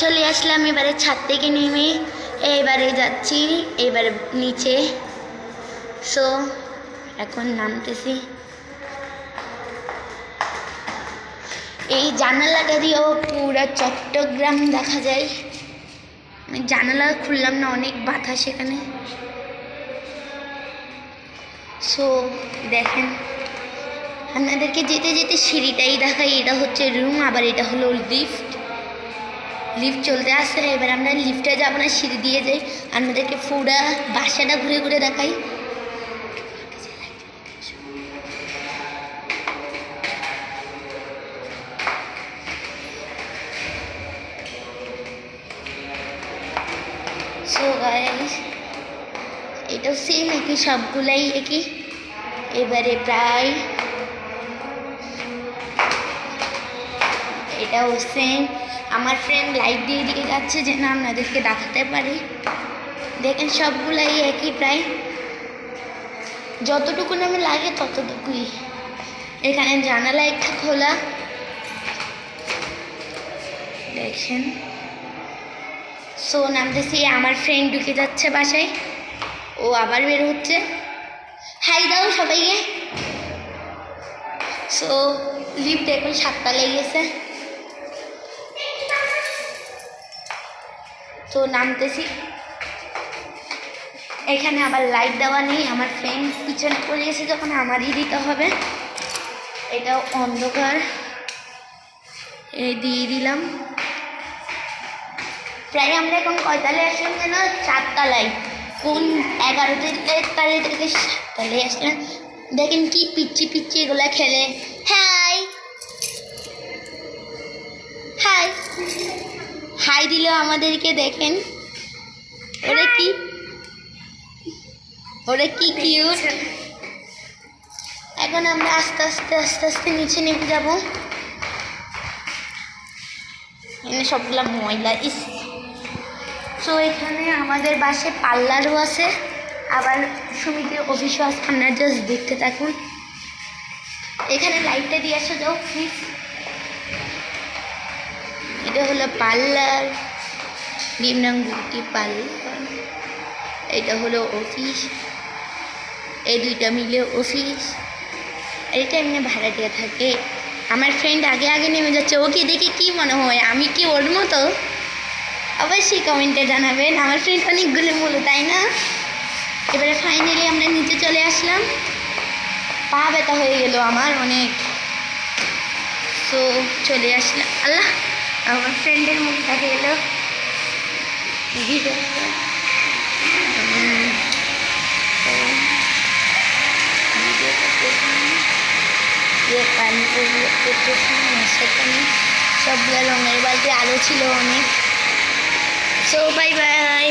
চলে আসলাম, এবারে ছাদ থেকে নেমে, এবারে যাচ্ছি, এবারে নিচে। সো এখন নামতেছি। এই জানালাটা দিয়েও পুরো চট্টগ্রাম দেখা যায়। আমি জানালা খুললাম না, অনেক বাতাস এখানে। সো দেখেন, আপনাদেরকে যেতে যেতে সিঁড়িটাই দেখাই, এটা হচ্ছে রুম আবার এটা হলো লিফট লিফট চলতে আসছে না এবার আমরা লিফটে যাব না, সিঁড়ি দিয়ে যাই। আপনাদেরকে পুরা বাসাটা ঘুরে ঘুরে দেখাই। এটাও সেম একই, সবগুলাই একই। এবারে প্রায় এটাও সেম আমার ফ্রেন্ড লাইট দিয়ে দিয়ে যাচ্ছে যেন আপনাদেরকে দেখাতে পারি। দেখেন সবগুলাই একই প্রায়। যতটুকু নামে লাগে ততটুকুই। এখানে জানালা একটা খোলা। দেখেন। সো নামতেছি, আমার ফ্রেন্ড ঢুকে যাচ্ছে বাসায়। ও আবার বের হচ্ছে। হাই দাও সবাইকে। সো লিফট এখন সাতটা লেগেছে তো নামতেছি। এখানে আবার লাইট দেওয়া নেই, আমার ফ্রেন্ড পিছনে পড়িয়েছে যখন আমারই দিতে হবে। এটা অন্ধকার। দিয়ে দিলাম। প্রায় আমরা এখন কয়তালে আসলাম যেন চারতলায় কোন এগারোতে তালে থেকে সাততালে আসলাম। দেখেন কি পিচ্ছি পিচ্ছি এগুলো খেলে। হাই। হাই। হাই দিল আমাদেরকে, দেখেন। ওরা কি? ওরা কি কিউট এখন আমরা আস্তে আস্তে আস্তে আস্তে নিচে নেমে যাব। এখানে সবগুলা ময়লা, ইস। সো এখানে আমাদের বাসে পার্লারও আছে। আবার সমিতির অফিসও আছে আপনারা জাস্ট দেখতে থাকুন। এখানে লাইটটা দিয়ে আসো, যাও প্লিজ এটা হলো পার্লার বিউটি পার্লার। এটা হলো অফিস। এই দুইটা মিলে অফিস। এটা এমনি ভাড়া দিয়ে থাকে। আমার ফ্রেন্ড আগে আগে নেমে যাচ্ছে। ওকে দেখে কি মনে হয়? আমি কি ওর মতো? অবশ্যই কমেন্টে জানাবেন। আমার ফ্রেন্ড অনেকগুলো বলো তাই না? এবারে ফাইনালি আমরা নিচে চলে আসলাম। পা ব্যথা হয়ে গেল আমার অনেক। তো চলে আসলাম। আল্লাহ। আমার ফ্রেন্ডের মুখ দেখা গেল। ভিডিও করতেছি মাছের পানি। সবগুলো রঙের বালতি আরও ছিল অনেক। So bye bye